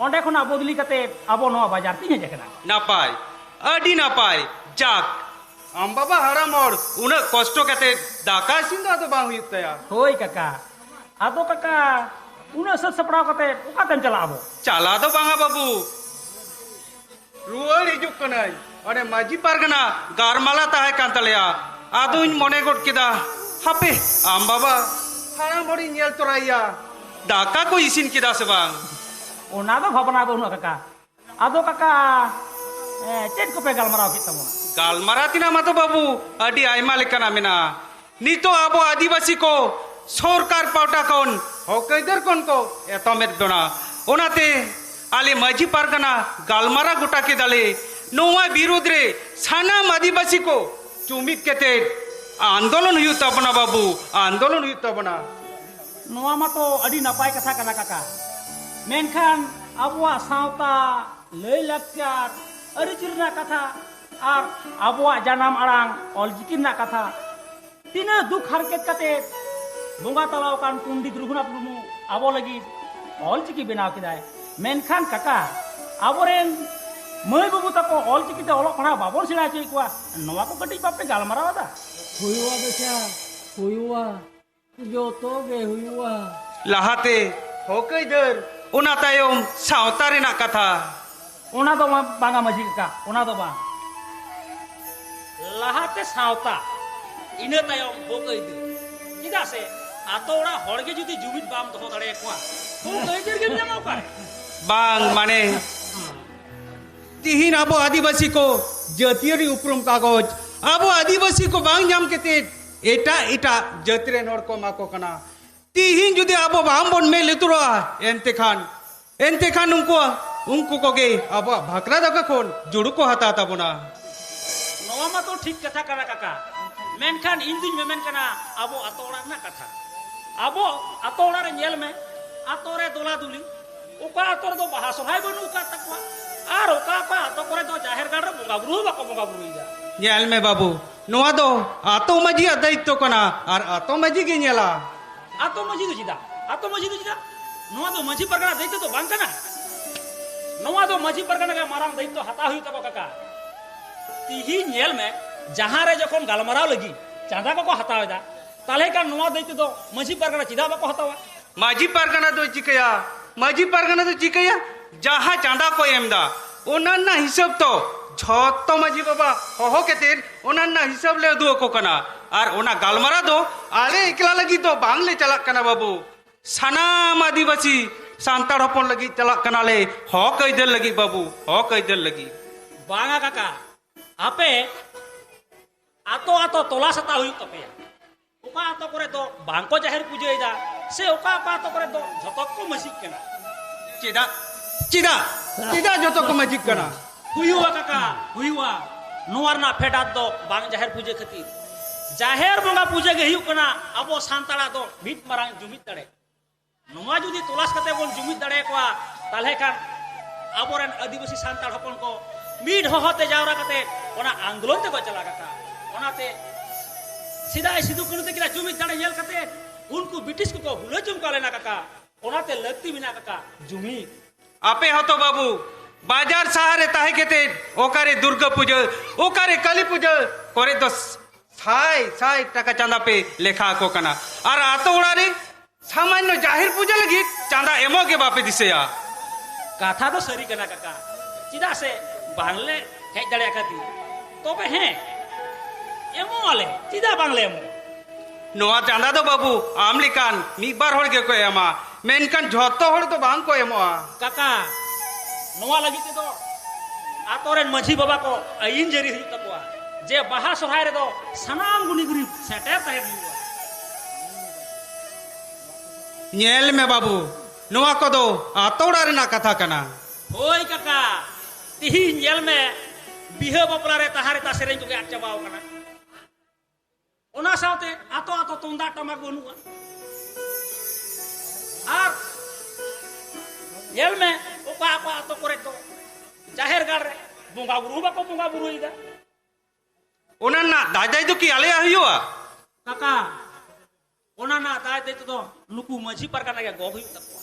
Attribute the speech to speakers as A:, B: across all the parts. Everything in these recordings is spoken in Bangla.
A: ᱚᱸᱰᱮ ᱠᱷᱚᱱᱟᱜ ᱵᱚᱫᱞᱤ ᱠᱟᱛᱮ ᱟᱵᱚ ᱱᱚᱣᱟ ᱵᱟᱡᱟᱨ ᱛᱤᱧ ᱦᱮᱡ ᱟᱠᱟᱱᱟ
B: Napai, adi napai, jak. Am baba haram or una kosto kate daka sinda to bang huyuk taya.
A: ᱦᱳᱭ ᱠᱟᱠᱟ ᱟᱫᱚ ᱠᱟᱠᱟ ᱩᱱᱟᱹᱜ ᱥᱟᱹᱛ ᱥᱟᱯᱲᱟᱣ ᱠᱟᱛᱮ ᱚᱠᱟᱛᱮᱢ ᱪᱟᱞᱟᱜᱼᱟ ᱟᱵᱚ
B: Chala to banga babu. Ruar hijuk kanai. Ane maji pargana garmala tahe kantaleya. Ado in mone got kida. Hape, am baba haram ori nyel toraya. Daka ko isin kida sebang.
A: ᱚᱱᱟ ᱫᱚ ᱵᱷᱟᱵᱽᱱᱟ ᱵᱟᱹᱱᱩᱜᱼᱟ ᱠᱟᱠᱟ ᱟᱫᱚ ᱠᱟᱠᱟ ᱪᱮᱫ ᱠᱚᱯᱮ ᱜᱟᱞᱢᱟᱨᱟᱣ ᱠᱮᱫ ᱛᱟᱵᱚᱱᱟ
B: ᱜᱟᱞᱢᱟᱨᱟᱣ ᱛᱤᱱᱟ ᱢᱟᱛᱚ ᱵᱟᱹᱵᱩ ᱟᱹᱰᱤ ᱟᱭᱢᱟ ᱞᱮᱠᱟᱱᱟᱜ ᱢᱮᱱᱟᱜᱼᱟ ᱱᱤᱛᱚᱜ ᱟᱵᱚ ᱟᱹᱫᱤᱵᱟᱹᱥᱤ ᱠᱚ ᱥᱚᱨᱠᱟᱨ ᱯᱟᱣᱴᱟ ᱠᱷᱚᱱ ᱦᱚᱠ ᱟᱹᱭᱫᱟᱹᱨ ᱠᱷᱚᱱ ᱠᱚ ᱮᱛᱚᱢᱮᱫ ᱵᱚᱱᱟ ᱚᱱᱟᱛᱮ ᱟᱞᱮ ᱢᱟᱹᱡᱷᱤ ᱯᱟᱨᱜᱟᱱᱟ ᱜᱟᱞᱢᱟᱨᱟᱣ ᱜᱚᱴᱟ ᱠᱮᱫᱟᱞᱮ ᱱᱚᱣᱟ ᱵᱤᱨᱩᱫᱽ ᱨᱮ ᱥᱟᱱᱟᱢ ᱟᱹᱫᱤᱵᱟᱹᱥᱤ ᱠᱚ ᱡᱩᱢᱤᱫ ᱠᱟᱛᱮᱫ আন্দোলন হইতে আপনার বাবু আন্দোলন হইতে আপনার
A: নোয়া মা তো আদি নাপায় কথা কানা কাকা ᱢᱮᱱᱠᱷᱟᱱ ᱟᱵᱚᱣᱟᱜ ᱥᱟᱶᱛᱟ ᱞᱟᱹᱭᱼᱞᱟᱠᱪᱟᱨ ᱟᱹᱨᱤᱪᱟᱹᱞᱤ ᱨᱮᱱᱟᱜ ᱠᱟᱛᱷᱟ ᱟᱨ ᱟᱵᱚᱣᱟᱜ ᱡᱟᱱᱟᱢ ᱟᱲᱟᱝ ᱚᱞᱪᱤᱠᱤ ᱨᱮᱱᱟᱜ ᱠᱟᱛᱷᱟ ᱛᱤᱱᱟᱹᱜ ᱫᱩᱠ ᱦᱟᱨᱠᱮᱛ ᱠᱟᱛᱮ ᱵᱚᱸᱜᱟ ᱛᱟᱞᱟᱣ ᱟᱠᱟᱱ ᱯᱚᱱᱰᱤᱛ ᱨᱚᱜᱷᱩᱱᱟᱛᱷ ᱢᱩᱨᱢᱩ ᱟᱵᱚ ᱞᱟᱹᱜᱤᱫ ᱚᱞᱪᱤᱠᱤ ᱵᱮᱱᱟᱣ ᱠᱮᱫᱟᱭ ᱢᱮᱱᱠᱷᱟᱱ ᱠᱟᱠᱟ ᱟᱵᱚᱨᱮᱱ ᱢᱟᱹᱭ ᱵᱟᱹᱵᱩ ᱛᱟᱠᱚ ᱚᱞᱪᱤᱠᱤᱛᱮ ᱚᱞᱚᱜ ᱯᱟᱲᱦᱟᱜ ᱵᱟᱵᱚᱱ ᱥᱮᱬᱟ ᱦᱚᱪᱚᱭᱮᱫ ᱠᱚᱣᱟ ᱱᱚᱣᱟ ᱠᱚ ᱠᱟᱹᱴᱤᱡ ᱵᱟᱯᱮ ᱜᱟᱞᱢᱟᱨᱟᱣᱫᱟ
C: ᱦᱩᱭᱩᱜᱼᱟ ᱵᱮᱴᱟ ᱦᱩᱭᱩᱜᱼᱟ ᱡᱚᱛᱚ ᱜᱮ ᱦᱩᱭᱩᱜᱼᱟ
B: ᱞᱟᱦᱟᱛᱮ ᱦᱚᱠ ᱟᱹᱭᱫᱟᱹᱨ una tayong saotari na kata.
A: ওনা তো বাঙা মাঝি কাকা ওনা তো বাং লাহাতে সাঁওতা ইনে তায়ম বকই দে ঠিক আছে আতোড়া হড়গে যদি জুবিত বাম দহ দাঁড়ে কোয়া কোন কইদের গে না মকা
B: বাং মানে তিহিন আবো আদিবাসী কো জাতীয়রি উপরম কাগজ আবো আদিবাসী কো বাং জাম কেতে এটা এটা জাতিরে নড় কো মাকো কানা tihin judi abo bahambon me letura ente khan ente khan unko unko koge abo bhakra daka kon juru ko hata ta bona
A: nawa ma to thik katha kana kaka menkan induñ memen kana abo atola na katha abo atola re ñel me atore dola duli oka ator do baha sohai bonu ka takwa আর ওকা পা আত করে তো জাহের গাড় বঙ্গা বুরু বা বঙ্গা বুরু ইদা
B: নেল মে বাবু নোয়া দো আতো মাঝি আদাইত্য কনা আর আতো মাঝি গে নেলা
A: आतो मजी तो जिदा आतो मजी तो जिदा नोआ तो मजी परगना પરગણા तो बांका ना नोआ तो मजी परगना का माराम दैत तो हता हुई तको काका तिही नेल में जहाँ रे जखन गालमराव लगी चांदा को को हता होदा ताले का नोआ दैत तो मजी परगना चिदा को हतावा
B: मजी परगना तो जिकया मजी परगना तो जिकया जहाँ चांदा को एमदा ओना ना हिसाब तो ᱡᱷᱚᱛᱚ ᱢᱟᱹᱡᱷᱤ ᱵᱟᱵᱟ ᱦᱚᱦᱚ ᱠᱟᱛᱮᱫ ᱚᱱᱟ ᱨᱮᱱᱟᱜ ᱦᱤᱥᱟᱹᱵ ᱞᱮ ᱩᱫᱩᱜ ᱟᱠᱚ ᱠᱟᱱᱟ ᱟᱨ ᱚᱱᱟ ᱜᱟᱞᱢᱟᱨᱟᱣ ᱫᱚ ᱟᱞᱮ ᱮᱠᱞᱟ ᱞᱟᱹᱜᱤᱫ ᱫᱚ ᱵᱟᱝᱞᱮ ᱪᱟᱞᱟᱜ ᱠᱟᱱᱟ ᱵᱟᱹᱵᱩ ᱥᱟᱱᱟᱢ ᱟᱹᱫᱤᱵᱟᱹᱥᱤ ᱥᱟᱱᱛᱟᱲ ᱦᱚᱯᱚᱱ ᱞᱟᱹᱜᱤᱫ ᱪᱟᱞᱟᱜ ᱠᱟᱱᱟᱞᱮ ᱦᱚᱠ ᱟᱹᱭᱫᱟᱹᱨ ᱞᱟᱹᱜᱤᱫ ᱵᱟᱹᱵᱩ ᱦᱚᱠ ᱟᱹᱭᱫᱟᱹᱨ ᱞᱟᱹᱜᱤᱫ
A: ᱵᱟᱝᱟ ᱠᱟᱠᱟ ᱟᱯᱮ ᱟᱛᱳ ᱟᱛᱳ ᱛᱚᱞᱟᱥ ᱦᱟᱛᱟᱣ ᱦᱩᱭᱩᱜ ᱛᱟᱯᱮᱭᱟ ᱚᱠᱟ ᱟᱛᱳ ᱠᱚᱨᱮ ᱫᱚ ᱵᱟᱝᱠᱚ ᱡᱟᱦᱮᱨ ᱯᱩᱡᱟᱹᱭᱮᱫᱟ ᱥᱮ ᱚᱠᱟ ᱚᱠᱟ ᱟᱛᱳ ᱠᱚᱨᱮ ᱫᱚ ᱡᱷᱚᱛᱚ ᱠᱚ ᱢᱟᱹᱥᱤᱜ ᱠᱟᱱᱟ
B: ᱪᱮᱫᱟᱜ ᱪᱮᱫᱟᱜ ᱪᱮᱫᱟᱜ ᱡᱚᱛᱚ ᱠᱚ ᱢᱟᱹᱡᱷᱤᱜ ᱠᱟᱱᱟ
A: ᱦᱩᱭᱩᱜᱼᱟ ᱠᱟᱠᱟ ᱦᱩᱭᱩᱜᱼᱟ ᱱᱚᱣᱟ ᱨᱮᱱᱟᱜ ᱯᱷᱮᱰᱟᱛ ᱫᱚ ᱵᱟᱝ ᱡᱟᱦᱮᱨ ᱯᱩᱡᱟᱹ ᱠᱷᱟᱹᱛᱤᱨ ᱡᱟᱦᱮᱨ ᱵᱚᱸᱜᱟ ᱯᱩᱡᱟᱹ ᱜᱮ ᱦᱩᱭᱩᱜ ᱠᱟᱱᱟ ᱟᱵᱚ ᱥᱟᱱᱛᱟᱲᱟᱜ ᱫᱚ ᱢᱤᱫ ᱢᱟᱨᱟᱝ ᱡᱩᱢᱤᱫ ᱫᱟᱲᱮ ᱱᱚᱣᱟ ᱡᱩᱫᱤ ᱛᱚᱞᱟᱥ ᱠᱟᱛᱮ ᱵᱚᱱ ᱡᱩᱢᱤᱫ ᱫᱟᱲᱮᱭᱟᱠᱚᱣᱟ ᱛᱟᱦᱞᱮ ᱠᱷᱟᱱ ᱟᱵᱚᱨᱮᱱ ᱟᱹᱫᱤᱵᱟᱹᱥᱤ ᱥᱟᱱᱛᱟᱲ ᱦᱚᱯᱚᱱ ᱠᱚ ᱢᱤᱫ ᱦᱚᱦᱚᱛᱮ ᱡᱟᱣᱨᱟ ᱠᱟᱛᱮ ᱚᱱᱟ ᱟᱱᱫᱳᱞᱚᱱ ᱛᱮᱠᱚ ᱪᱟᱞᱟᱣ ᱠᱟᱜᱼᱟ ᱚᱱᱟᱛ ᱥᱮᱫᱟᱭ ᱥᱤᱫᱩ ᱠᱟᱹᱱᱦᱩ ᱡᱩᱢᱤᱫ ᱫᱟᱲᱮ ᱧᱮᱞ ᱠᱟᱛᱮ ᱩᱱᱠᱩ ᱵᱨᱤᱴᱤᱥ ᱠᱚᱠᱚ ᱵᱷᱩᱞᱟᱹ ᱡᱚᱢ ᱠᱟᱜ ᱞᱮᱱᱟ ᱠᱟᱠᱟ ᱚᱱᱟᱛᱮ ᱞᱟᱹᱠᱛᱤ ᱢᱮᱱᱟᱜ ᱠᱟᱠᱟ ᱡᱩᱢᱤᱫ
B: ᱟᱯᱮ ᱦᱚᱸᱛᱚ ᱵᱟᱹᱵᱩ বাজার সাহারে তাহে খেতে ওকারে দুর্গা পুজো ওকারে কালী পুজো করে তো সাই সাই টাকা চাঁদা পে লেখা আঁকো কানা। আর আত ওড়ারে সামান্য জাহির পুজো লাগি চাঁদা এমো এমোকে বাপে দিছে আ।
A: কথা তো সরি কানা কাকা। চিদা সে বাংলে হেজ দাঁড়ে কাতি তবে হ্যাঁ এমো আলে চিদা বাংলে এমো।
B: নোয়া চাঁদা তো বাবু আমলি কান মিবার হড় কে কো এমা মেনকান যত হড় তো বাং কয় এমো
A: কাকা ᱱᱚᱣᱟ ᱞᱟᱹᱜᱤᱫ ᱛᱮᱫᱚ ᱟᱛᱳᱨᱮᱱ ᱢᱟᱺᱡᱷᱤ ᱵᱟᱵᱟ ᱠᱚ ᱟᱹᱭᱤᱱ ᱡᱟᱹᱨᱤ ᱦᱩᱭᱩᱜ ᱛᱟᱠᱚᱣᱟ ᱡᱮ ᱵᱟᱦᱟ ᱥᱚᱦᱨᱟᱭ ᱨᱮᱫᱚ ᱥᱟᱱᱟᱢ ᱜᱩᱱᱤ ᱜᱩᱨᱤ ᱥᱮᱴᱮᱨ ᱛᱟᱦᱮᱸ ᱦᱩᱭᱩᱜᱼᱟ
B: ᱧᱮᱞ ᱢᱮ ᱵᱟᱹᱵᱩ ᱱᱚᱣᱟ ᱠᱚᱫᱚ ᱟᱛᱳᱲᱟ ᱨᱮᱱᱟᱜ ᱠᱟᱛᱷᱟ ᱠᱟᱱᱟ
A: ᱦᱳᱭ ᱠᱟᱠᱟ ᱛᱤᱦᱤᱧ ᱧᱮᱞ ᱢᱮ ᱵᱤᱦᱟᱹ ᱵᱟᱯᱞᱟ ᱨᱮ ᱛᱟᱦᱟ ᱨᱮᱛᱟ ᱥᱮᱨᱮᱧ ᱠᱚᱜᱮ ᱟᱫ ᱪᱟᱵᱟᱣ ᱠᱟᱱᱟ ᱚᱱᱟ ᱥᱟᱶᱛᱮ ᱟᱛᱳ ᱟᱛᱳ ᱛᱩᱢᱫᱟᱜ ᱴᱟᱢᱟᱠ ᱵᱟᱹᱱᱩᱜᱼᱟ ᱟᱨ ᱧᱮᱞ ᱢᱮ ᱚᱠᱟ ᱚᱠᱟ ᱟᱛᱳ ᱠᱚᱨᱮ ᱫᱚ ᱡᱟᱦᱮᱨ ᱜᱟᱲ ᱨᱮ ᱵᱚᱸᱜᱟ ᱵᱩᱨᱩ ᱦᱚᱸ ᱵᱟᱠᱚ ᱵᱚᱸᱜᱟ ᱵᱩᱨᱩᱭᱮᱫᱟ
B: ᱚᱱᱟ ᱨᱮᱱᱟᱜ ᱫᱟᱭᱫᱟᱭ ᱫᱚ ᱠᱤ ᱟᱞᱮᱭᱟᱜ ᱦᱩᱭᱩᱜᱼᱟ
A: ᱠᱟᱠᱟ ᱚᱱᱟ ᱨᱮᱱᱟᱜ ᱫᱟᱭ ᱫᱟᱭᱤᱛᱛᱚ ᱫᱚ ᱱᱩᱠᱩ ᱢᱟᱺᱡᱷᱤ ᱯᱟᱨᱜᱟᱱᱟ ᱜᱮ ᱜᱚᱜ ᱦᱩᱭᱩᱜ ᱛᱟᱠᱚᱣᱟ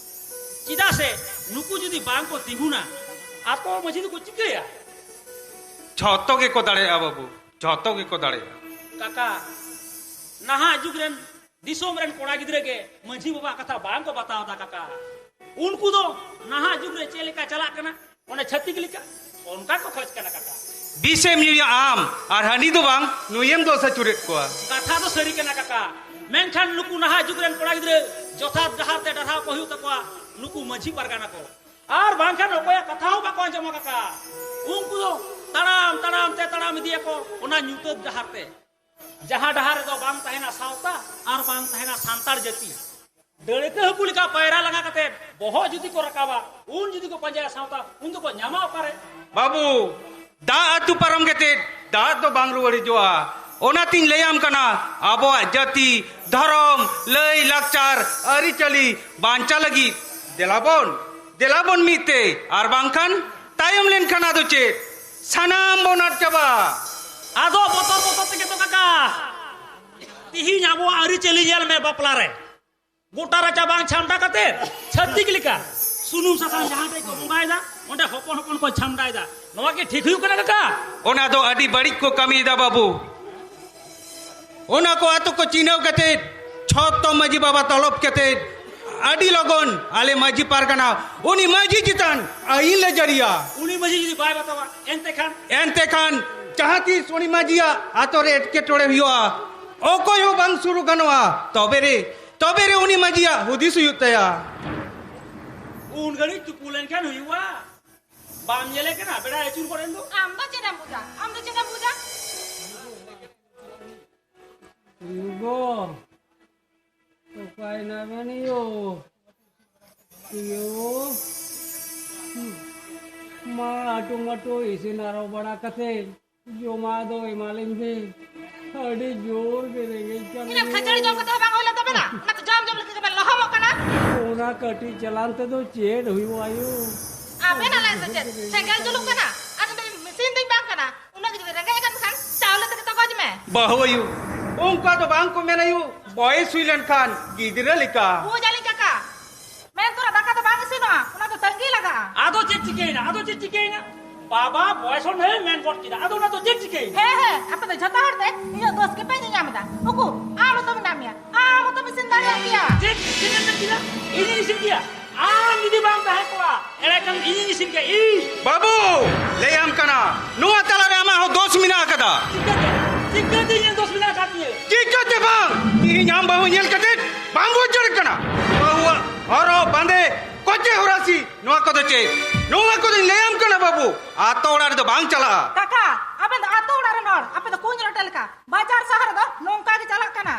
A: ᱪᱮᱫᱟᱜ ᱥᱮ ᱱᱩᱠᱩ ᱡᱩᱫᱤ ᱵᱟᱝ ᱠᱚ ᱛᱤᱸᱜᱩᱱᱟ ᱟᱛᱳ ᱢᱟᱺᱡᱷᱤ ᱫᱚᱠᱚ ᱪᱤᱠᱟᱹᱭᱟ
B: ᱡᱷᱚᱛᱚ ᱜᱮᱠᱚ ᱫᱟᱲᱮᱭᱟᱜᱼᱟ ᱵᱟᱵᱩ ᱡᱷᱚᱛᱚ ᱜᱮᱠᱚ ᱫᱟᱲᱮᱭᱟᱜᱼᱟ
A: ᱠᱟᱠᱟ ᱱᱟᱦᱟᱜ ᱡᱩᱜᱽ ᱨᱮᱱ ᱫᱤᱥᱚᱢ ᱨᱮᱱ ᱠᱚᱲᱟ ᱜᱤᱫᱽᱨᱟᱹ ᱜᱮ ᱢᱟᱺᱡᱷᱤ ᱵᱟᱵᱟ ᱠᱟᱛᱷᱟ ᱵᱟᱝ ᱠᱚ ᱵᱟᱛᱟᱣ ᱫᱟ ᱠᱟᱠᱟ ᱩᱱᱠᱩ ᱫᱚ ᱱᱟᱦᱟᱜ ᱡᱩᱜᱽ ᱨᱮ ᱪᱮᱫ ᱞᱮᱠᱟ ᱪᱟᱞᱟᱜ ᱠᱟᱱᱟ ᱚᱱᱮ ᱪᱷᱟᱹᱛᱤᱠ ᱞᱮᱠᱟ ᱚᱱᱠᱟ ᱠᱚ ᱠᱷᱚᱡ ᱠᱟᱱᱟ ᱠᱟᱠᱟ
B: ᱵᱤᱥᱮᱢ ᱧᱩᱭᱟ ᱟᱢ ᱟᱨ ᱦᱟᱺᱰᱤ ᱫᱚ ᱵᱟᱝ ᱱᱩᱭᱮᱢ ᱫᱳᱥ ᱟᱹᱪᱩᱨᱮᱫ ᱠᱚᱣᱟ
A: ᱠᱟᱛᱷᱟ ᱫᱚ ᱥᱟᱹᱨᱤ ᱠᱟᱱᱟ ᱠᱟᱠᱟ ᱢᱮᱱᱠᱷᱟᱱ ᱱᱩᱠᱩ ᱱᱟᱦᱟᱜ ᱡᱩᱜᱽ ᱨᱮᱱ ᱠᱚᱲᱟ ᱜᱤᱫᱽᱨᱟᱹ ᱡᱚᱛᱷᱟᱛ ᱰᱟᱦᱟᱨ ᱛᱮ ᱰᱟᱨᱦᱟᱣ ᱠᱚ ᱦᱩᱭᱩᱜ ᱛᱟᱠᱚᱣᱟ ᱱᱩᱠᱩ ᱢᱟᱺᱡᱷᱤ ᱯᱟᱨᱜᱟᱱᱟ ᱠᱚ ᱟᱨ ᱵᱟᱝᱠᱷᱟᱱ ᱚᱠᱚᱭᱟᱜ ᱠᱟᱛᱷᱟ ᱦᱚᱸ ᱵᱟᱠᱚ ᱟᱸᱡᱚᱢᱟ ᱠᱟᱠᱟ ᱩᱱᱠᱩ ᱫᱚ ᱛᱟᱲᱟᱢ ᱛᱟᱲᱟᱢ te ᱛᱟᱲᱟᱢ ᱤᱫᱤᱭᱟᱠᱚ ᱚᱱᱟ ᱧᱩᱛᱟᱹᱛ ᱰᱟᱦᱟᱨ te ᱡᱟᱦᱟᱸ ᱰᱟᱦᱟᱨ ᱨᱮᱫᱚ ᱵᱟᱝ ᱛᱟᱦᱮᱱᱟ ᱥᱟᱶᱛᱟ ᱟᱨ ᱵᱟᱝ ᱛᱟᱦᱮᱱᱟ ᱥᱟᱱᱛᱟᱲ ᱡᱟᱹᱛᱤ ᱫᱟᱹᱲᱠᱟᱹ ᱦᱟᱹᱠᱩ ᱞᱮᱠᱟ ᱯᱟᱭᱨᱟ ᱞᱟᱜᱟ ᱠᱟᱛᱮ ᱵᱚᱦᱚᱜ ᱡᱩᱫᱤ ᱠᱚ ᱨᱟᱠᱟᱵᱟ ᱩᱱ ᱡᱩᱫᱤ ᱠᱚ ᱯᱟᱸᱡᱟᱭᱟ ᱥᱟᱶᱛᱟ ᱩᱱ ᱫᱚᱠᱚ ᱧᱟᱢᱟ ᱚᱠᱟᱨᱮ
B: ᱵᱟᱵᱩ ᱫᱟᱜ ᱟᱹᱛᱩ ᱯᱟᱨᱚᱢ ᱠᱟᱛᱮᱫ ᱫᱟᱜ ᱫᱚ ᱵᱟᱝ ᱨᱩᱣᱟᱹᱲ ᱦᱤᱡᱩᱜᱼᱟ ᱚᱱᱟᱛᱤᱧ ᱞᱟᱹᱭᱟᱢ ᱠᱟᱱᱟ ᱟᱵᱚᱣᱟᱜ ᱡᱟᱹᱛᱤ ᱫᱷᱚᱨᱚᱢ ᱞᱟᱹᱭ ᱞᱟᱠᱪᱟᱨ ᱟᱹᱨᱤᱪᱟᱹᱞᱤ ᱵᱟᱧᱪᱟᱣ ᱞᱟᱹᱜᱤᱫ ᱫᱮᱞᱟᱵᱚᱱ ᱫᱮᱞᱟᱵᱚᱱ ᱢᱤᱫ ᱛᱮ ᱟᱨ ᱵᱟᱝᱠᱷᱟᱱ ᱛᱟᱭᱚᱢ ᱞᱮᱱᱠᱷᱟᱱ ᱟᱫᱚ ᱪᱮᱫ ᱥᱟᱱᱟᱢ ᱵᱚᱱ ᱟᱫ ᱪᱟᱵᱟ
A: ᱟᱫᱚ ᱵᱚᱛᱚᱨ ᱵᱚᱛᱚᱨ ᱛᱮᱜᱮ ᱛᱚ ᱠᱟᱠᱟ ᱛᱤᱦᱤᱧ ᱟᱵᱚᱣᱟᱜ ᱟᱹᱨᱤᱪᱟᱹᱞᱤ ᱧᱮᱞ ᱢᱮ ᱵᱟᱯᱞᱟ ᱨᱮ ᱜᱚᱴᱟ ᱵᱟᱝ ᱪᱷᱟᱢᱰᱟ ᱠᱟᱛᱮ ᱪᱷᱟᱹᱛᱤᱠ ᱞᱮᱠᱟ ᱥᱩᱱᱩᱢ ᱥᱟᱥᱟᱝ ᱡᱟᱦᱟᱸ ᱴᱷᱮᱡ ᱠᱚ ᱵᱚᱸᱜᱟᱭᱮᱫᱟ ᱚᱸᱰᱮ ᱦᱚᱯᱚᱱ ᱦᱚᱯᱚᱱ ᱠᱚ ᱪᱷᱟᱢᱰᱟᱭᱮᱫᱟ ᱱᱚᱣᱟ ᱜᱮ ᱴᱷᱤᱠ ᱦᱩᱭᱩᱜ ᱠᱟᱱᱟ ᱠᱟᱠᱟ
B: ᱚᱱᱟ ᱫᱚ ᱟᱹᱰᱤ ᱵᱟᱹᱲᱤᱡ ᱠᱚ ᱠᱟᱹᱢᱤᱭᱮᱫᱟ ᱵᱟᱹᱵᱩ ᱚᱱᱟ ᱠᱚ ᱟᱛᱳ ᱠᱚ ᱪᱤᱱᱦᱟᱹᱣ ᱠᱟᱛᱮ ᱪᱷᱚᱛᱚ ᱢᱟᱹᱡᱷᱤ ᱵᱟᱵᱟ ᱛᱚᱞᱚᱵ ᱠᱟᱛᱮ ᱟᱹᱰᱤ ᱞᱚᱜᱚᱱ ᱟᱞᱮ ᱢᱟᱹᱡᱷᱤ ᱯᱟᱨᱜᱟᱱᱟ ᱩᱱᱤ ᱢᱟᱹᱡᱷᱤ ᱪᱮᱛᱟᱱ ᱟᱹᱭᱤᱱ ᱞᱮ ᱡᱟᱹᱨᱤᱭᱟ
A: ᱩᱱᱤ ᱢᱟᱹᱡᱷᱤ ᱡᱩᱫᱤ ᱵᱟᱭ ᱵᱟᱛᱟᱣᱟ ᱮᱱᱛᱮ ᱠᱷᱟᱱ
B: ᱮᱱᱛᱮ ᱠᱷᱟᱱ ᱡᱟᱦᱟᱸ ᱛᱤᱥ ᱩᱱᱤ ᱢᱟᱹᱡᱷᱤᱭᱟᱜ ᱟᱛᱳ ᱨᱮ ᱮᱴᱠᱮᱴᱚᱬᱮ ᱦᱩᱭᱩᱜᱼᱟ ᱚᱠᱚᱭ ᱦᱚᱸ ᱵᱟᱝ ᱥᱩᱨᱩ ᱜᱟᱱᱚᱜᱼᱟ ᱛᱚᱵᱮ ᱨᱮ तो बेरे उनी मगिया हुदी सुयुतया
A: उन गणित तो क्या नहीं हुआ बाम ये लेके ना बेटा ऐसी उपरें तो
D: आम तो चला बुझा आम तो चला बुझा
C: युगो तो कोई ना बनी हो यो माँ आटूँगा तो इसे नारों बड़ा कते जो माँ दो इमालिंग আরে জোর বেড়ে গেছে না খাচাড়ি জব
D: করতে হবে হইলে তবে না? না তো জব জব লিখে বেলা হব কানা?
C: ওনা কাটি চালাতে তো চেড হইব আয়ু।
D: আবে না লাগে চেড সেগাল জলুক কানা? আর তুমি মেশিন দিন বাং কানা? উনা কি রেগে একান খান চাওলে থেকে তো গজমে।
B: বাহয়ু উনকা তো বাং কো মেনায়ু বয়স হইলেন খান গিদরে লিকা
D: ও জালি কাকা। মেন তোরা দাকা তো বাং সিনো উনা তো তঙ্গি লাগা।
A: আদো চেচিকেই না আদো চেচিকেই না? బాబా బాయ్సన్ హే మెన్ పట్కి అదొన తో జెట్టికే
D: హే హే అపద జతార్తే ఇయో దోస్కి పైని యామదా ఉకు ఆలో తమ నామియా ఆమో తమ సిందారి ఆకియా
A: జెట్ సినన కిలా ఇని నిసికియా ఆ నిది బాం తా హెకోలా ఎలకం ఇని నిసికియా ఈ
B: బాబు లే యామ్ కనా నువా తల రామా హో దోస్ మినా కదా
A: టిక్కతే టిక్కతే ఇని దోస్ మినా కాతియే
B: టిక్కతే బాం ఈ యామ్ బాబు యెల్ కతే బాంబు జర్ ᱱᱚᱣᱟ ᱠᱚᱫᱚ ᱪᱮᱫ ᱱᱚᱣᱟ ᱠᱚᱫᱚᱧ ᱞᱟᱹᱭᱟᱢ ᱠᱟᱱᱟ ᱵᱟᱹᱵᱩ ᱟᱛᱳ ᱚᱲᱟᱜ ᱨᱮᱫᱚ ᱵᱟᱝ ᱪᱟᱞᱟᱜᱼᱟ
D: ᱠᱟᱠᱟ ᱟᱯᱮ ᱫᱚ ᱟᱛᱳ ᱚᱲᱟᱜ ᱨᱮᱱ ᱦᱚᱲ ᱟᱯᱮ ᱫᱚ ᱠᱩᱧ ᱨᱚᱴᱮ ᱞᱮᱠᱟ ᱵᱟᱡᱟᱨ ᱥᱟᱦᱟᱨ ᱫᱚ ᱱᱚᱝᱠᱟ ᱜᱮ ᱪᱟᱞᱟᱜ ᱠᱟᱱᱟ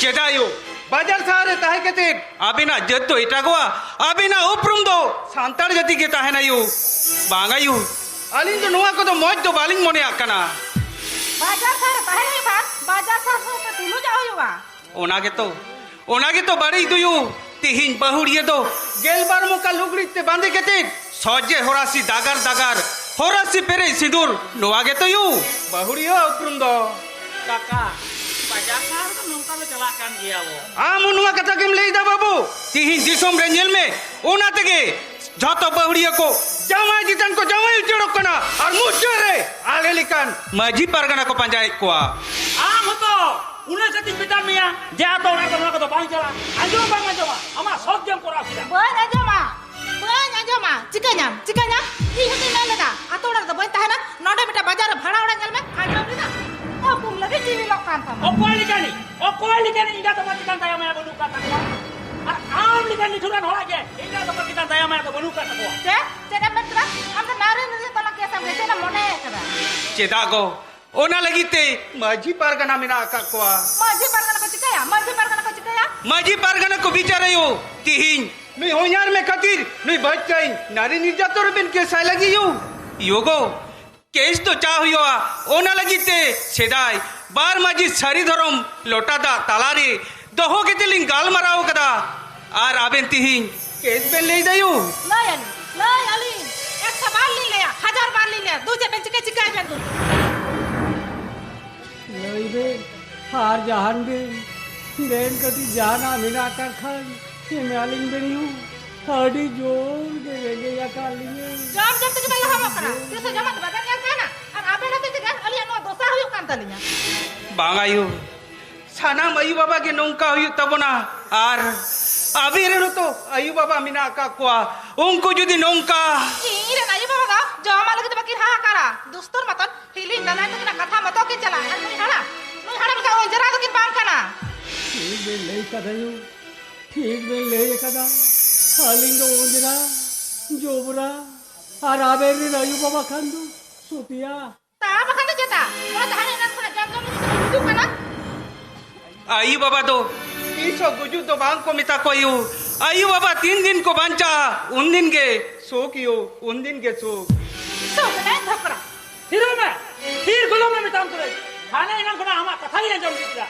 B: ᱪᱮᱫᱟᱜ ᱭᱳ ᱵᱟᱡᱟᱨ ᱥᱟᱦᱟᱨ ᱨᱮ ᱛᱟᱦᱮᱸ ᱠᱟᱛᱮᱫ ᱟᱵᱤᱱᱟᱜ ᱡᱟᱹᱛ ᱫᱚ ᱮᱴᱟᱜᱚᱜᱼᱟ ᱟᱵᱤᱱᱟᱜ ᱩᱯᱨᱩᱢ ᱫᱚ ᱥᱟᱱᱛᱟᱲ ᱡᱟᱹᱛᱤ ᱜᱮ ᱛᱟᱦᱮᱱᱟ ᱭᱳ ᱵᱟᱝᱟ ᱭᱳ ᱟᱹᱞᱤᱧ ᱫᱚ ᱱᱚᱣᱟ ᱠᱚᱫᱚ ᱢᱚᱡᱽ ᱫᱚ ᱵᱟᱹᱞᱤᱧ ᱢᱚᱱᱮᱭᱟᱜ ᱠᱟᱱᱟ
D: ᱵᱟᱡᱟᱨ ᱥᱟᱦᱟᱨ ᱨᱮ ᱛᱟᱦᱮᱸ ᱦᱩᱭᱩᱜᱼᱟ ᱵᱟᱡᱟᱨ ᱥᱟᱦᱟᱨ ᱥᱟᱶᱛᱮ ᱛᱩᱞᱩᱡᱚᱜ ᱦᱩᱭᱩᱜᱼᱟ
B: ᱚᱱᱟ ᱜᱮᱛᱚ ᱚᱱᱟ ᱜᱮᱛᱚ ᱵᱟᱹᱲᱤᱡ ᱫᱚ ತಿಹಿನ್ ಬಾಹುಡಿಯದು ಗೆಲ್ಬಾರ್ ಮುಖ ಲುಗ್ಡಿತ್ತೆ ಬಾಂಧಿಗೆತಿ ಸೋಜೆ ಹೊರಾಸಿ ದಾಗಾರ್ ದಾಗಾರ್ ಹೊರಾಸಿ ಪೆರೆ ಸಿದೂರ್ ನೋವಾಗೆ ತಯು ಬಾಹುಡಿಯೋ ಅಕ್ರಂದ
A: ಕಾಕಾ
B: আম নুয়া কথা কেম লেই দা বাবু। তিহিন দিসম রেঞ্জেল মে ওনা থেকে যত বাহুড়িয়া কো জামাই জিতান কো জামাই উচড়ক না। আর মুচরে আগে লিকান। মাঝি পারগানা কো পাঞ্জায় কোয়া।
A: unasating bitan niya dia atau nak nak atau bang jala anjo bang anjo ma ama sok jam kora sila
D: bon anjo ma bon anjo ma chika nyam chika nyam hi hati na leda atau nak atau bon tahana nonde mita bazar bhara ora nyal me anjo leda oh kum lagi jiwi lok kan tam oh
A: koi likani oh koi likani ida tempat kita tayam ya bulu kata kuwa আর আম লিখা নিঠুরান হওয়া যায় এইটা তোমার কিতা দয়া মায়া বনু কাটা কোয়া
D: চে চেটা মেটরা আমরা নারে নিজে তলা কেসাম গেছে না মনে আছে
B: চেদা গো ओनाला गीते माझी पारगणा मी ना काकवा
D: माझी परगणा कची काय? माझी परगणा कची काय?
B: माझी पारगणा को बिचारायो तिहीन। मी होणार मे खातीर मी बच जाईन। नारी निर्जातोर बिन केसाय लगी यो। योगो কেস তো চা হইয়া ওনা লাগিতে সেদাই বার মাঝি সারি ধরম লোটাদা তালারে দহ কেতেলিং গাল মারাও কাদা আর আবেন তিহিন কেস বেল লই দাইউ
D: লাই আলি লাই আলি একটা বার লিলে হাজার বার লিলে দুজে বেঞ্চে কে চিকাই বেন
C: গরিবের আর জাহানবীর બેનકટી જાના વિનાકાર ખાન કે મેલિંગ બેન્યુ થાડી જોર કે વેગે યા કાલીએ
D: જોર જોર તુજે ભાઈ હવા કરા તે તો જમત બગર યા કાના અન આપણે ના તે ગાન અલિયા નો દોસા હયો કાન તલિયા
B: બાંગાયો સાના મયુ બાબા કે નૌકા હયો તબના આર 아비르노 또 아유바바 미나 까꾸아 옹코 주디 농까
D: ইরে না বাবা দাও জমা মালকে তো বাকি হাহা কারা দুস্তর মতন হিলি দানা তো না কথা মতো কি চালা আর মুই হাড়া মুই হাড়া বকা ওই জরা তো কি বাম কানা
C: ঠিক বে লই কাদায়ু ঠিক বে লই কাদা হালিং দো ওজরা জোবরা আর আবের রায়ু বাবা খান্দু সুপিয়া
D: তা বাখান্দু জেতা মোরা ধানে না খনা জঙ্গম দু কানা
B: आई बाबा दो पीछो गुजू तो, तो बांग को मिता को यू आई बाबा तीन दिन को बांचा उन दिन के सो कियो उन दिन के सो
D: सो बनाए धपरा
A: फिर में फिर गुलो में मिताम करे खाने इना को हम कथा ही ना जम दिया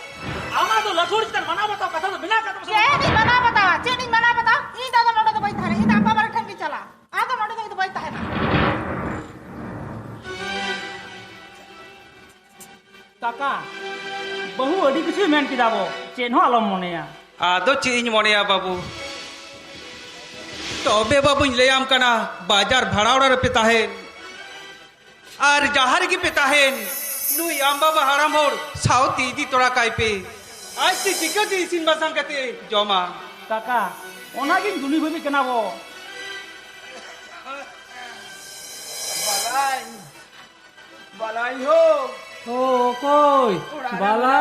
A: आमा तो लठोर तन मना बता कथा तो बिना कथा के नहीं
D: मना बता चे नहीं मना बता ई दादा मंडो तो बैठ थारे ई दापा मारे ठंगी चला। आ तो मंडो तो बैठ थारे
A: काका না কাকা বহু আডি কিছু মেন কিদাবো চেন আলম মনেয়া
B: ᱟᱫᱚ ᱪᱮᱫ ᱤᱧ ᱢᱚᱱᱮᱭᱟ ᱵᱟᱵᱩ ᱛᱚᱵᱮ ᱵᱟᱵᱩᱧ ᱞᱟᱹᱭᱟᱢ ᱠᱟᱱᱟ ᱵᱟᱡᱟᱨ ᱵᱷᱟᱲᱟ ᱚᱲᱟᱜ ᱨᱮᱯᱮ ᱛᱟᱦᱮᱱ ᱟᱨ ᱡᱟᱦᱟᱸ ᱨᱮᱜᱮ ᱯᱮ ᱛᱟᱦᱮᱱ ᱱᱩᱭ ᱟᱢ ᱵᱟᱵᱟ ᱦᱟᱲᱟᱢ ᱦᱚᱲ ᱥᱟᱶᱛᱮ ᱤᱫᱤ ᱛᱚᱨᱟ ᱠᱟᱭ ᱯᱮ ᱟᱡᱛᱮ ᱪᱤᱠᱟᱹᱛᱮ ᱤᱥᱤᱱ ᱵᱟᱥᱟᱝ ᱠᱟᱛᱮ ᱡᱚᱢᱟ
A: কাকা ওনাগিন গুলি ভাবি কেনাবো
C: ও কই
E: বালা।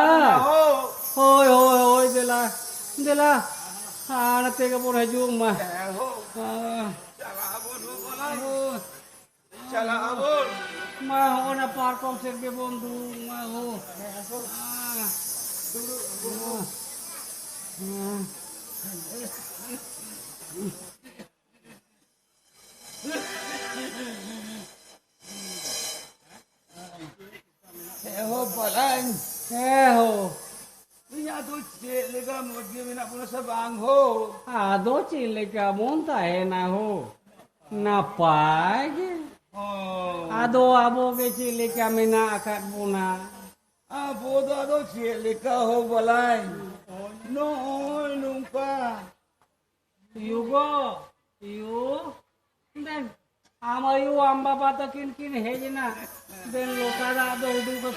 C: ওই ওই ওই দেলা দেলা। আর থেকে পর হাজুক মা। মা হো না পার কম সেরকে বন্ধু মা হো হ্যাঁ হো আদো চিলে কেমন তাই না হো না পায় গে আদো আবো গে চিলে কেমন না আকাট বোনা
E: Abo do ado leka ho balai. No nungpa.
C: ইউগো ইউ দেন আমার ইউ আম বাবা তো কিন কিন হেজ না দেন লোকারা আদো উদু তো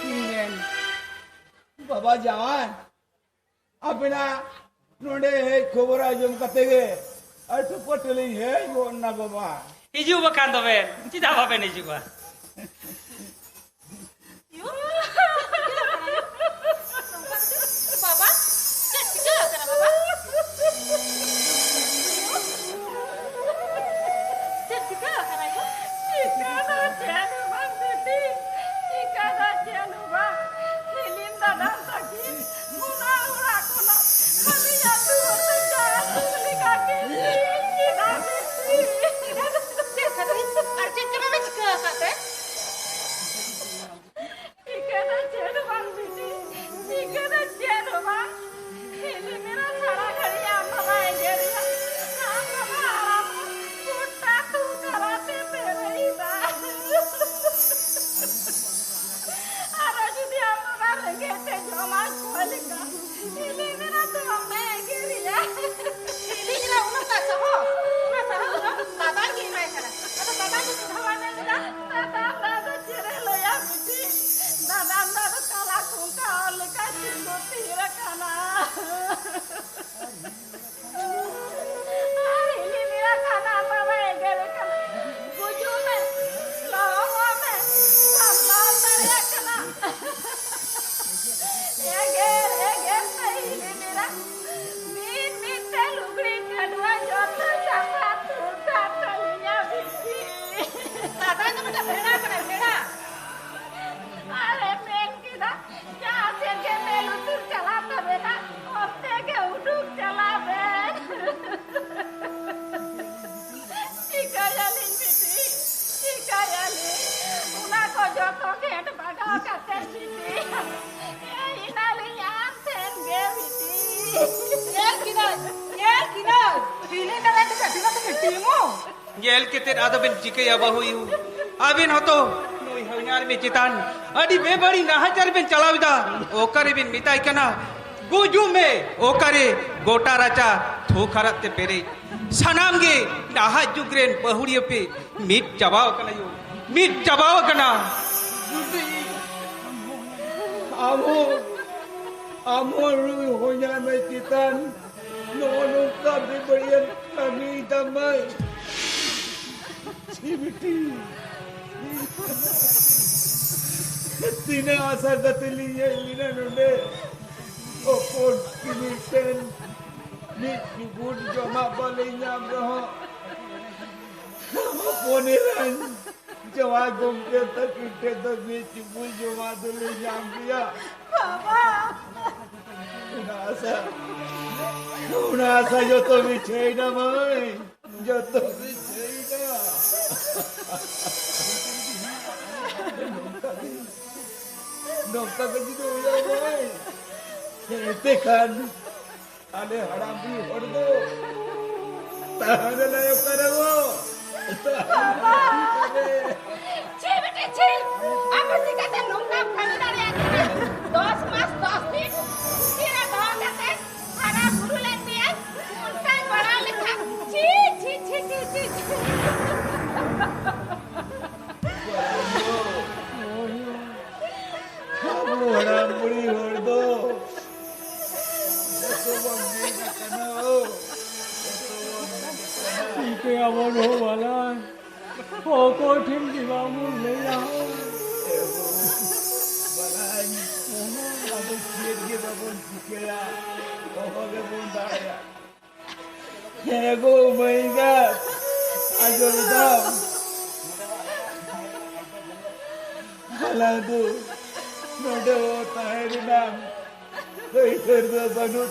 E: কিনবেন Baba jawan. Apina nonde he khobor ajom katege. Atu poteli he go na baba.
A: হিজু বাকান Deb চিতা ভাবে
D: আর চেক করে আমি ঠিক আছে joko
B: ᱛᱮᱫ ᱟᱫᱚᱵᱮᱱ ᱪᱤᱠᱟᱹᱭᱟ ᱵᱟᱹᱦᱩ ᱭᱩ ᱟᱵᱮᱱ ᱦᱚᱛᱚ ᱱᱩᱭ ᱦᱟᱹᱧᱟᱨ ᱢᱮ ᱪᱮᱛᱟᱱ ᱟᱹᱰᱤ ᱵᱮᱵᱟᱹᱲᱤ ᱱᱟᱦᱟᱪᱟᱨ ᱵᱮᱱ ᱪᱟᱞᱟᱣᱮᱫᱟ ᱚᱠᱟᱨᱮ ᱵᱮᱱ ᱢᱮᱛᱟᱭ ᱠᱟᱱᱟ ᱜᱩᱡᱩᱜ ᱢᱮ ᱚᱠᱟᱨᱮ ᱜᱚᱴᱟ ᱨᱟᱪᱟ ᱛᱷᱩ ᱠᱷᱟᱨᱟᱜ ᱛᱮ ᱯᱮᱨᱮᱡ ᱥᱟᱱᱟᱢ ᱜᱮ ᱱᱟᱦᱟᱜ ᱡᱩᱜᱽ ᱨᱮᱱ ᱯᱟᱹᱦᱩᱲᱤᱭᱟᱹ ᱯᱮ ᱢᱤᱫ ᱪᱟᱵᱟᱣ ᱠᱟᱱᱟ ᱭᱩ ᱢᱤᱫ ᱪᱟᱵᱟᱣ ᱠᱟᱱᱟ
E: ᱟᱵᱚ ᱟᱵᱚ ᱱᱩᱭ ᱦᱚᱧᱟᱨ ᱢᱮ ᱪᱮᱛᱟᱱ ᱱᱚᱜᱼᱚ ᱱᱚᱝᱠᱟ ᱵᱮᱵᱟᱹᱲᱤᱭᱟᱹ ᱠᱟᱹᱢᱤ ᱫᱟᱢᱟᱭ तीन तिने ಆಸದದಲ್ಲಿ ಎಲ್ಲಿನ ನೋಡೆ जवा गुमते तक इटे तक में चिपू जवा दले जाम दिया।
D: बाबा।
E: उनासा जो तो बिछे ना मैं जो तो बिछे Nokta ka jitu ya mai. Ete kan. Ale haram bi hordo. Tahan na yo karawo.
D: Chi bete chi. Apa sih kata nungka kami dari akhirnya. Dos mas dos दिन.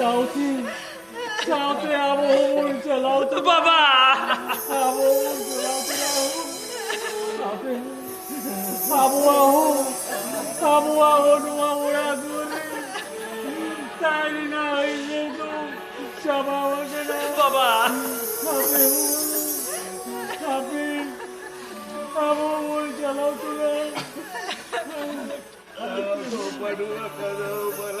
C: 小弟，小弟啊，我问着老子爸爸，
A: 啊，
C: 我问着老子老子，
E: 阿布
C: 阿虎，阿布阿虎，努阿虎阿哥，带你那一些都，小爸爸现在，爸
A: 爸，阿
C: 斌，阿斌，阿布问着老子了，
E: 阿布，我努阿哥都不来。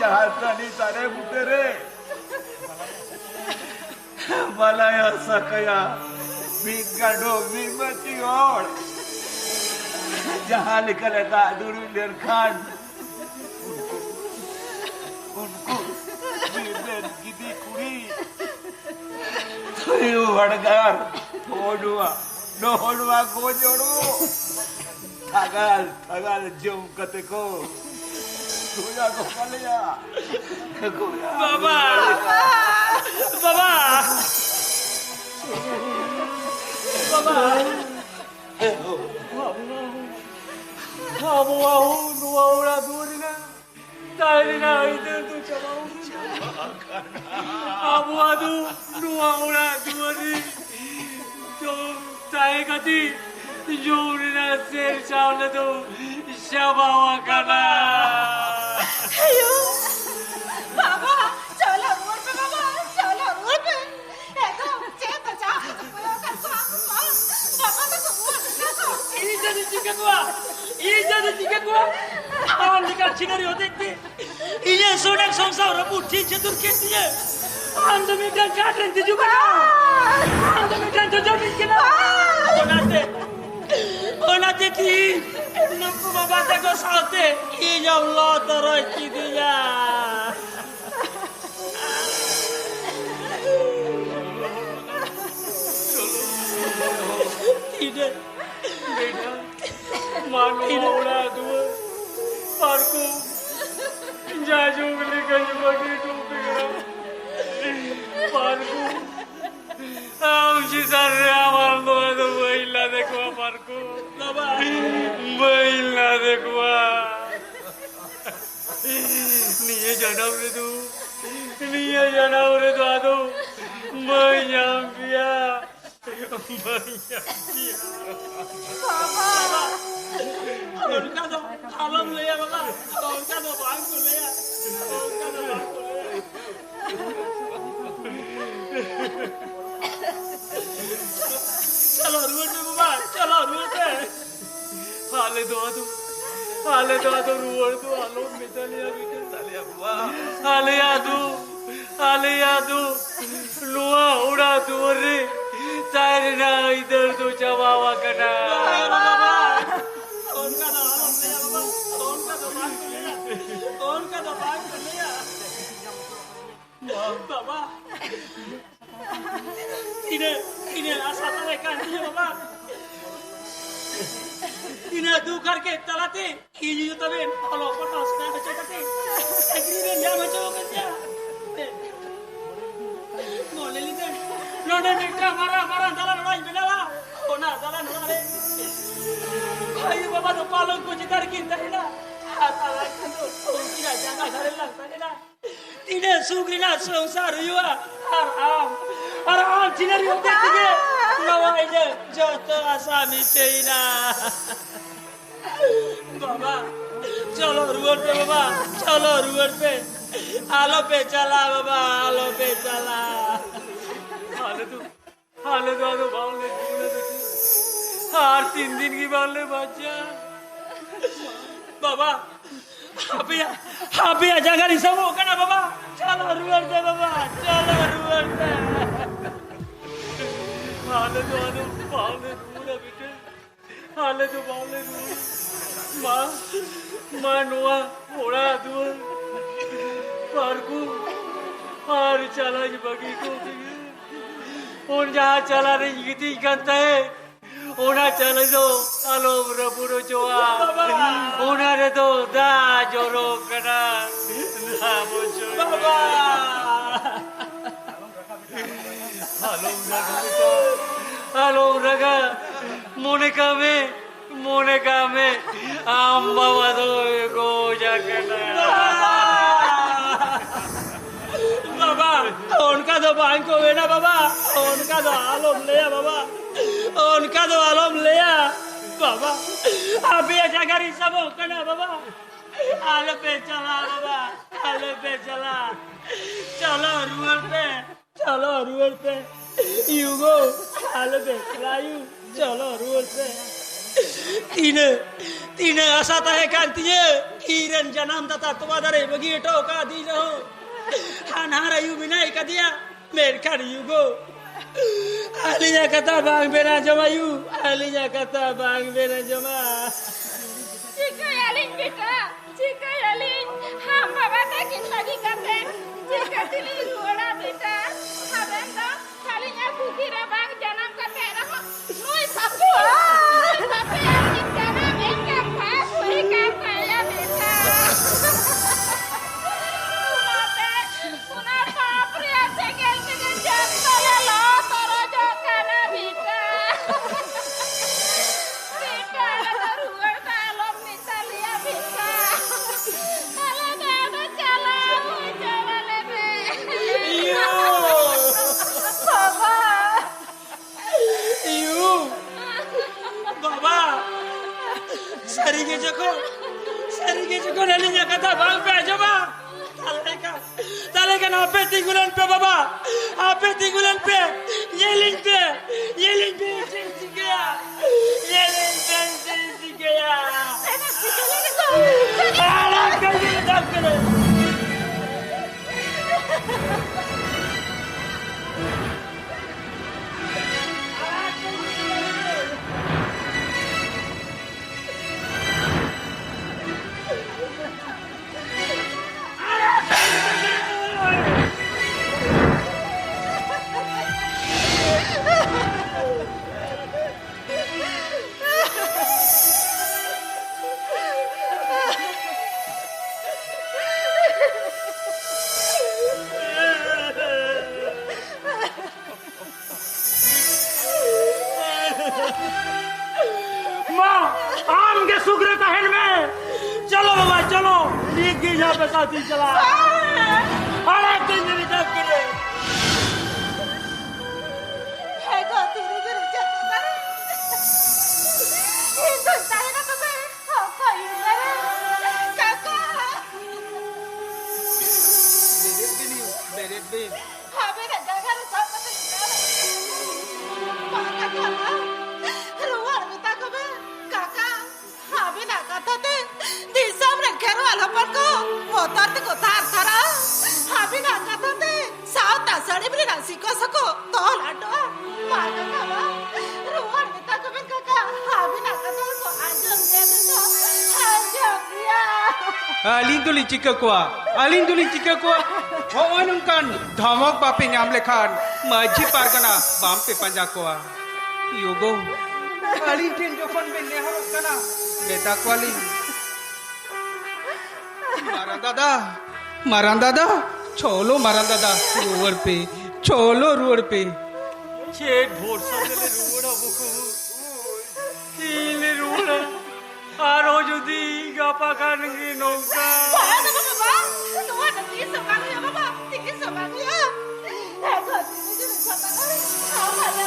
E: चहाचानी सारे कुठे रे? मला या सकया मी गाढो मी मती ओढ जहा लिखल है दादुर खान उनको गिदी कुड़ी तो वड़गार ओडवा नोडवा गोजोडू. थगाल थगाल जेवकत को বাবা!
A: বাবা! বাবা!
C: আবু আহু নুয়াওরা দৌড়ি না? তাইরি না আইতে তো চালাও আবু আদু নুয়াওরা দৌড়ি তো কানা।
A: Andami can cadren di giù. Andami can giù. Andami can giù. dedi. Lupu baba tego sate. Iya Allah terus dia. Tidak.
C: Beda. Manu mula dua. Parku. Jaju beli kayu bagi topi. Parku. Amci sarra. জানাব মিয়া জানাব রে দাদু মাইয়াম বিয়া মাইয়াম বিয়া
A: আলম লেয়া বাবা তোরকা তো ভাঙ লেয়া তোরকা তো ভাঙ চলো রুটে বাবা চলো রুটে
C: তো Alam মিটালিয়া aliado, aliado, lua ura dure, tare na idar tu chawawa kana.
A: बाबा तिने तिने असा काय काढले बाबा ini karke telate ini tuh kalau kau sekarang macam apa sih akhirnya dia macam apa sih nona nikah marah marah dalam nona ini bela lah kau nak dalam nona tuh palung kunci dari kita ini lah tidak jangan kalian lah tidak tidak sugrina sungsar juga haram. আর আর্জিনারি ওদের থেকে নবাইলে যত আশা মিটেই না। বাবা চলো রুয়ারতে বাবা চলো রুয়ার আলো পে চালা বাবা আলো পে চালা।
C: আলো তো আলো তো আলো বাউলে আর তিন দিন কি বললে বাচ্চা?
A: বাবা হাপিয়া হাপিয়া জাগার হিসাব ওখানে বাবা। চলো রুয়ারছে বাবা চলো রুয়ারতে
C: వాళ్ళదు అను బాగలేదు ఊర బిడ్డ వాళ్ళదు బాగలేదు మా మా నువ్వు ఓడా అదు పార్కు ఆరు చాలా బగీకు ওর যা চালারে ইতি কানতে ওনা চালে তো আলো পুরো জোয়া ওনারে তো দা জোরো কাটা না বলছো বাবা बावले तूने बेटे हाले तो बावले तू माँ माँ नुआ ओड़ा तू पारकू हार चला जी बगी को उन जहाँ चला रही गीती करता है ओना चले दो आलो रबुरो जोआ ओना रे दो दा जोरो कना ना बोचो बाबा हालो रगा हालो रगा मोने कामे मोने कामे आम बाबा दो को जाकना
A: बाबा उनका तो बैंक को ना बाबा उनका तो आलम ले आ बाबा उनका तो आलम ले आ बाबा अभी ऐसा करी सब होगा ना बाबा आलो पे चला बाबा आलो पे चला चलो रूअर पे चलो रूअर पे युगो हालत रायु चलो, रोज से। तीने तीने आशा तो तहे कांतिये ईरन जनाम तथा तुम्हारे तो बगीचे टोका दी हो। हनारा यू बिना एक दिया। मेरे कर युगो आलिया कथा बांग बेना जमा यू। आलिया कथा बांग बेना जमा।
D: चिका
F: यालिन बेटा। चिका यालिन हम बाबा तक इन लगी करते
D: चिका तिली
F: घोड़ा दे।
B: Alin tuling chika kuah. Alin tuling chika kuah. Hawan kan dhamok bape nyam lekhan. Maji pargana bampe panja kuah. Yogo. Alin tin jokon ben neharot kana. Beta kualin. Maran dada. Maran dada. Cholo maran dada. Ruwar pe. Cholo ruwar pe.
C: চেট ভরসা দিলে রুড়া বুকু ইলে রুড়া আরও যদি গাপা খান কি নৌকা Paano
D: ba ba? Tuwa na tiso ka niya ba ba? Tiso ka niya. Ego, tiso ka sa tanay. Ama na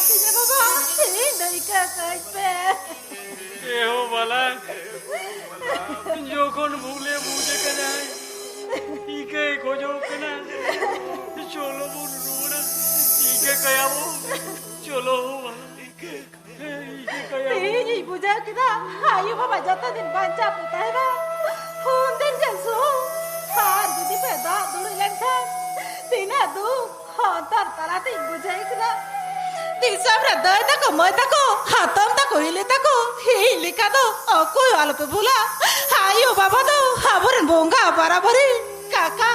D: কাছে যাব এই দইকা কাটবে
C: কেহ বলা যখন ভুলে বুঝে যায় টিকে খোঁজো কেনা চলো বন্ধুরা টিকে কায়াবো চলো এই
D: বুঝা কিনা আয়ু বাবা যতদিন বাঞ্চা পুতায় না হুন্দিন যেসু আর যদি পেদা দুড়লেন খান তিনা দু হন্তর তারা তিন বুঝাই কিনা ನಿಜ ಹೃದಯ ತಕ ಮೈ ತಕ হাতাম তা কইলে তাকো এই লেখা দো অকই আলপে ভুলা, হাই ও বাবা দো, হাবরেন বঙ্গা বারাবারি, কাকা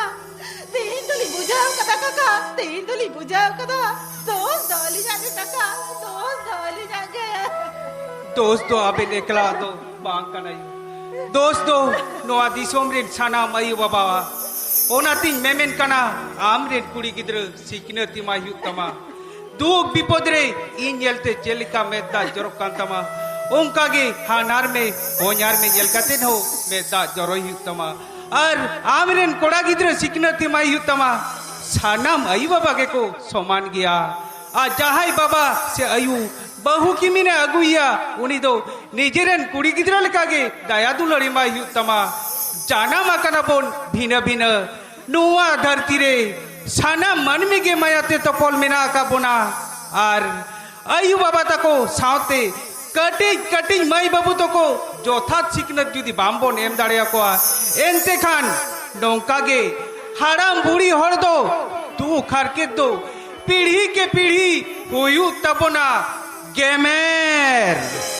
D: তেইন দলি বুঝাও কাদা কাকা তেইন দলি বুঝাও কাদা দোস দলি জাগে, কাকা দোস দলি জাগে।
B: দোস্তো আপে নেকলা দো বাঙ্কা নাই দোস্তো নোয়া দিসোম রে ছানা মাই বাবা। ওনাতিন মেমেন কানা আমরেন কুড়ি গিদ্র সিকনতি মাহিউ কামা දුක් විපොද රේ ඉන්ජල්ට ජෙලිකා මෙද්දා ජොරොක් කන්තමා උන්කගේ හානාර් මේ හෝඥාර් මේ ජෙල්කතෙන් හෝ මෙද්දා ජොරොයි යුක්තමා আর আমিরেন কোড়া গিদ্র শিখনতি মাই হুতমা সানাম আই বাবা কে কো সমান গিয়া আর যাহাই বাবা সে আয়ু বহু কিমিনে আগুইয়া উনি দো নিজেরেন কুড়ি গিদ্র লেকাগে দায়া দুলড়ি মাই হুতমা জানা মাকানা বোন ভিন ভিন নুয়া ধরতি রে সানা মানমিগে মায়াতে তপল মেনা কাবোনা আর আয়ু বাবা তাকো সাঁতে কাটিং কাটিং মাই বাবু তাকো যথাৎ শিকনত যদি বামবন এম দাঁড়িয়ে কোয়া। এনতে খান নৌকাগে হারাম বুড়ি হর দো, তু খারকে দো, পিড়ি কে পিড়ি হইউ তাবনা গেমের।